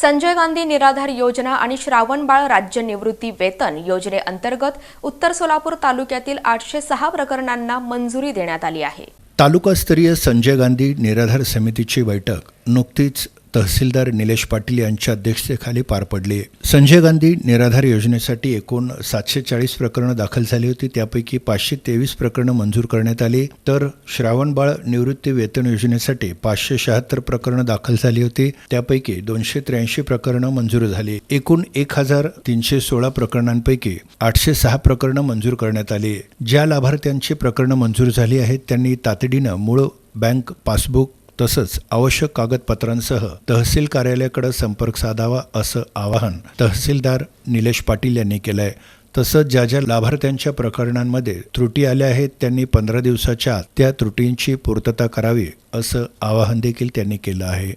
संजय गांधी निराधार योजना आणि श्रावणबाळ राज्य निवृत्ती वेतन योजनेअंतर्गत उत्तर सोलापूर तालुक्यातील आठशे सहा प्रकरणांना मंजुरी देण्यात आली आहे. तालुकास्तरीय संजय गांधी निराधार समितीची बैठक नुकतीच तहसीलदार निलेश पाटील यांच्या अध्यक्षतेखाली पार पडली. संजय गांधी निराधार योजनेसाठी एकूण सातशे चाळीस प्रकरणं दाखल झाली होती. त्यापैकी पाचशे तेवीस प्रकरणं मंजूर करण्यात आली. तर श्रावणबाळ निवृत्ती वेतन योजनेसाठी पाचशे शहात्तर प्रकरणं दाखल झाली होती. त्यापैकी दोनशे त्र्याऐंशी प्रकरणं मंजूर झाली. एकूण एक हजार तीनशे सोळा प्रकरणांपैकी आठशे सहा प्रकरणं मंजूर करण्यात आली. ज्या लाभार्थ्यांची प्रकरणं मंजूर झाली आहेत त्यांनी तातडीनं मूळ बँक पासबुक तसंच आवश्यक कागदपत्रांसह तहसील कार्यालयाकडे संपर्क साधावा असं आवाहन तहसीलदार निलेश पाटील यांनी केलं आहे तसंच ज्या ज्या लाभार्थ्यांच्या प्रकरणांमध्ये त्रुटी आल्या आहेत त्यांनी पंधरा दिवसाच्या आत त्या त्रुटींची पूर्तता करावी असं आवाहन देखील त्यांनी केलं आहे.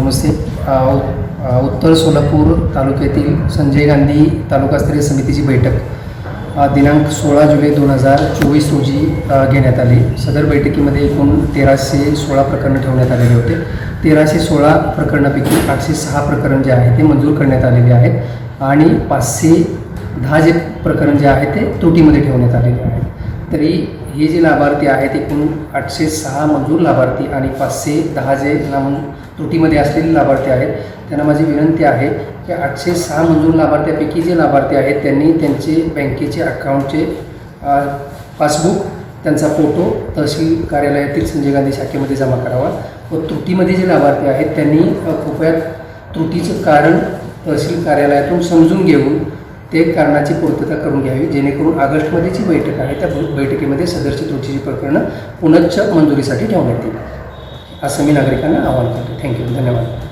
नमस्ते. उत्तर सोलापूर तालुक्यातील संजय गांधी तालुकास्तरीय समितीची बैठक. दिनांक सोळा जुलै दोन हजार चोवीस रोजी घेण्यात आली. सदर बैठकीमध्ये एकूण तेराशे सोळा प्रकरणं ठेवण्यात आलेले होते. तेराशे सोळा प्रकरणापैकी आठशे सहा प्रकरण जे आहे ते मंजूर करण्यात आलेले आहेत आणि पाचशे दहा जे प्रकरण जे आहे ते त्रुटीमध्ये ठेवण्यात आलेले आहेत. तरी हे जे लाभार्थी आहेत एकूण आठशे सहा मंजूर लाभार्थी आणि पाचशे दहा जे लाभ त्रुटीमध्ये असलेले लाभार्थी आहेत त्यांना माझी विनंती आहे की आठशे सहा मंजूर लाभार्थ्यापैकी जे लाभार्थी आहेत त्यांनी त्यांचे बँकेचे अकाउंटचे पासबुक त्यांचा फोटो तहसील कार्यालयातील संजय गांधी शाखेमध्ये जमा करावा. व त्रुटीमध्ये जे लाभार्थी आहेत त्यांनी कृपया त्रुटीचं कारण तहसील कार्यालयातून समजून घेऊन ते कारणाची पूर्तता करून घ्यावी. जेणेकरून ऑगस्टमध्ये जी बैठक आहे त्या बैठकीमध्ये सदरची त्रुटीची प्रकरणं पुनश्च मंजुरीसाठी ठेवण्यात येईल. असं मी नागरिकांना आवाहन करतो. थँक्यू. धन्यवाद.